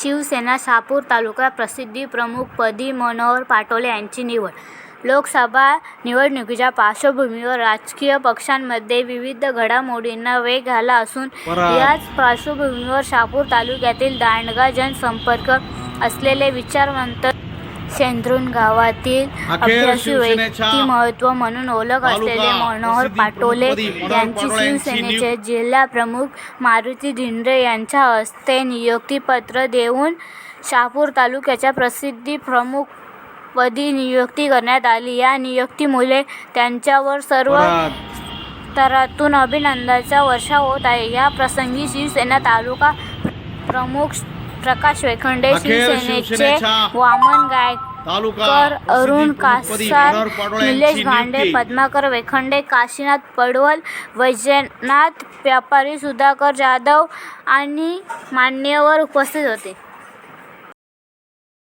शिवसेना शहापूर तालुका प्रसिद्धी प्रमुखपदी मनोहर पाटोले यांची निवड. लोकसभा निवडणुकीच्या पार्श्वभूमीवर राजकीय पक्षांमध्ये विविध घडामोडींना वेग आला असून याच पार्श्वभूमीवर शहापूर तालुक्यातील दांडगा जनसंपर्क असलेले विचारवंत शेंद्रुन गावातील अभ्यासू व्यक्तिमत्व म्हणून ओळख असलेले मनोहर पाटोले यांची शिवसेनेचे जिल्हा प्रमुख मारुती धिंडे यांच्या हस्ते नियुक्तीपत्र देऊन शहापूर तालुक्याच्या प्रसिद्धी प्रमुख पदी नियुक्ती करण्यात आली. या नियुक्तीमुळे त्यांच्यावर सर्व स्तरातून अभिनंदनाचा वर्षाव होत आहे. या प्रसंगी शिवसेना तालुका प्रमुख प्रकाश वेखंडे शिवसेनेचे वामन गायक कर अरुण कासार निलेश भांडे. पद्माकर वेखंडे काशीनाथ पडवल वैजनाथ व्यापारी सुधाकर जाधव आणि मान्यवर उपस्थित होते